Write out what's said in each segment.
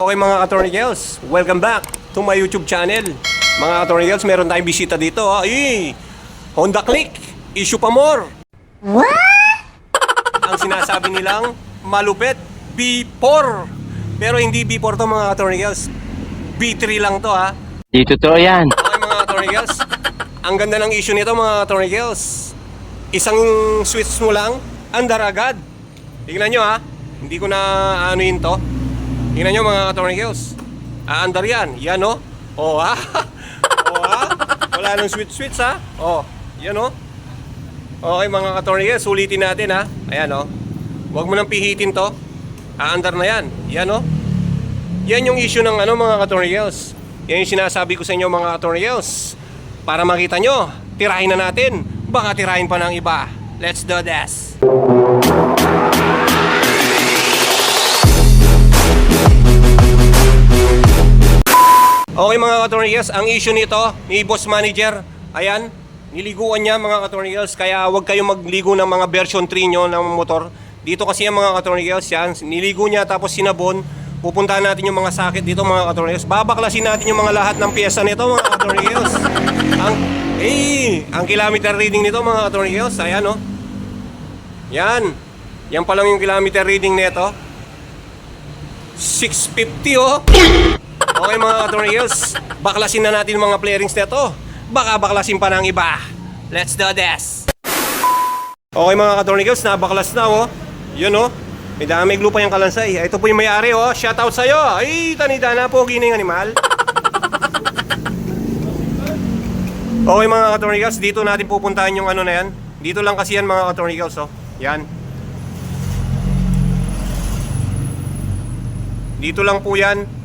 Okay mga attorney girls, welcome back to my YouTube channel. Mga attorney girls, meron tayong bisita dito. ah. Ay, Honda Click, issue pa more. Ang sinasabi nilang malupit, B4. Pero hindi B4 to mga attorney girls. B3 lang to ha. Di totoo yan. Okay mga attorney girls, ang ganda ng issue nito mga attorney girls. Isang switch mo lang, andar agad. Tingnan nyo ha, hindi ko na ano yun to. Tingnan nyo mga attorney girls. Aandar yan, yan o. Oh. ha. oh ha. Wala nang switch switch ha. Oh, yan o. Okay mga attorney girls, sulitin natin ha. Ayan o. Huwag mo nang pihitin to. Aandar na yan. Yan o. Yan yung issue ng ano mga attorney girls. Yan yung sinasabi ko sa inyo mga attorney girls. Para makita nyo, tirahin na natin. Baka tirahin pa ng iba. Let's do this. Okay mga girls, ang issue nito ni boss manager, ayan, niliguan niya mga girls, kaya huwag kayong magligo ng mga version 3 nyo ng motor. Dito kasi ang mga girls, yan, niligo niya tapos sinabon, pupuntahan natin yung mga sakit dito mga girls. Babaklasin natin yung mga lahat ng pyesa nito mga girls. Ang, eh, ang kilometer reading nito mga girls, ayan oh. Yan, yan pa lang yung kilometer reading nito. 650 oh. Okay mga attorney girls, baklasin na natin mga playerings nito. Baka baklasin pa ng iba. Let's do this! Okay mga girls, nabaklas na oh. Yun oh. May dami glue pa yung kalansay. Ito po yung may-ari oh. Shout out sa'yo. Ay, tanida na po, gining animal. Okay mga attorney girls, dito natin pupuntahan yung ano na yan. Dito lang kasi yan mga attorney girls oh. Yan. Dito lang po yan.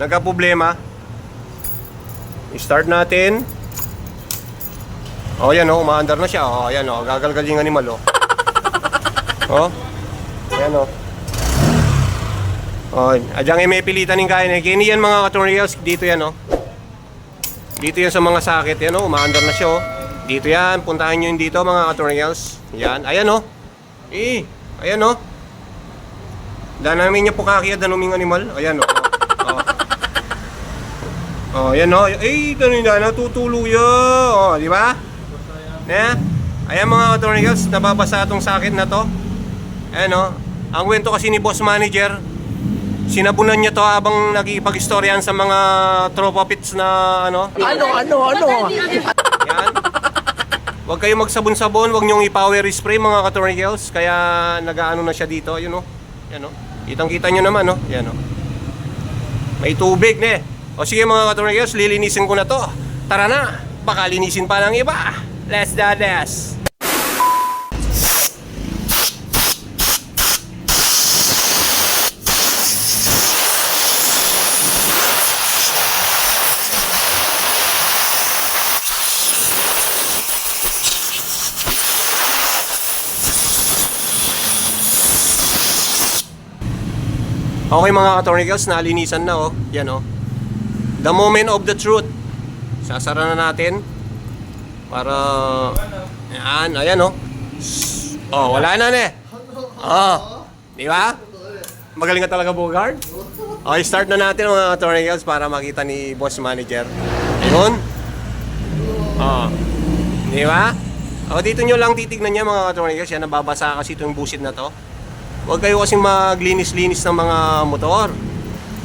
Nagka-problema. I-start natin. Oh, yan oh, umaandar na siya. Oh, yan oh, gagalgal yung animal oh. Oh. Yan oh. Oh, adyang ay may pilitan ng kain. Kini yan mga attorneys, dito yan oh. Dito yan sa mga sakit, yan oh, umaandar na siya oh. Dito yan, puntahan nyo yun dito mga attorneys. Yan, ayan oh. Eh, ayan oh. Danamin niya po kakiyad luming animal. Ayan oh. oh. Oh, yan oh. Eh, tanong na natutuluyo. Oh, di ba? Na? Ayan mga girls, nababasa itong sakit na to. Ayan oh. Ang kwento kasi ni boss manager, sinabunan niya to habang nagkikipag-istoryan sa mga tropa pits na ano. Ano, ano, ano? Yan. Huwag kayong magsabon-sabon, huwag niyong i-power spray mga girls. Kaya nag-ano na siya dito, yun oh. Yan oh. Kitang-kita niyo naman oh. Yan oh. May tubig ne. O sige mga girls, lilinisin ko na to. Tara na, baka linisin pa ng iba. Let's do this. Okay mga girls, nalinisan na oh. Yan oh. The moment of the truth. Sasara na natin. Para... Yan, ayan oh. Oh, wala na ne. Oh. Di ba? Magaling ka talaga Bogard. Okay, start na natin mga attorney girls para makita ni boss manager. Ayun. Oh. Di ba? O, dito nyo lang titignan niya mga attorney girls. Yan, nababasa kasi itong busit na to. Huwag kayo kasing maglinis-linis ng mga motor.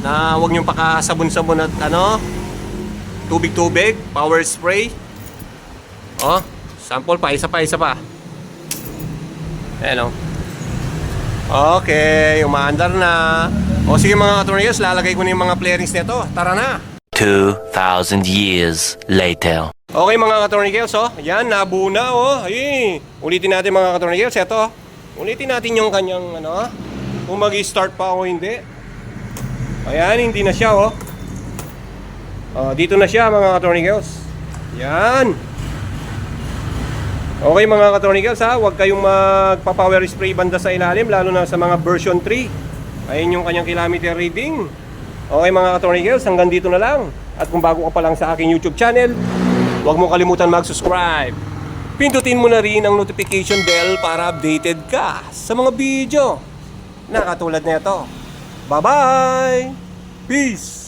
Na huwag niyong pakasabon-sabon at ano, tubig-tubig, power spray. Oh, sample pa, isa pa, isa pa. Ayan oh. Okay, umaandar na. O sige mga attorneys, lalagay ko na yung mga playerings nito. Tara na! 2,000 years later. Okay mga girls, oh. Yan, nabuo na, oh. Ay, ulitin natin mga girls. Ito, ulitin natin yung kanyang, ano, kung mag-start pa o hindi. Ayan, hindi na siya, oh. Oh, dito na siya mga attorney girls. Yan. Okay mga attorney girls, ha. Huwag kayong magpa-power spray banda sa ilalim, lalo na sa mga version 3. Ayun yung kanyang kilometer reading. Okay mga attorney girls, hanggang dito na lang. At kung bago ka pa lang sa aking YouTube channel, huwag mo kalimutan mag-subscribe. Pindutin mo na rin ang notification bell para updated ka sa mga video na katulad nito. Bye-bye! Peace!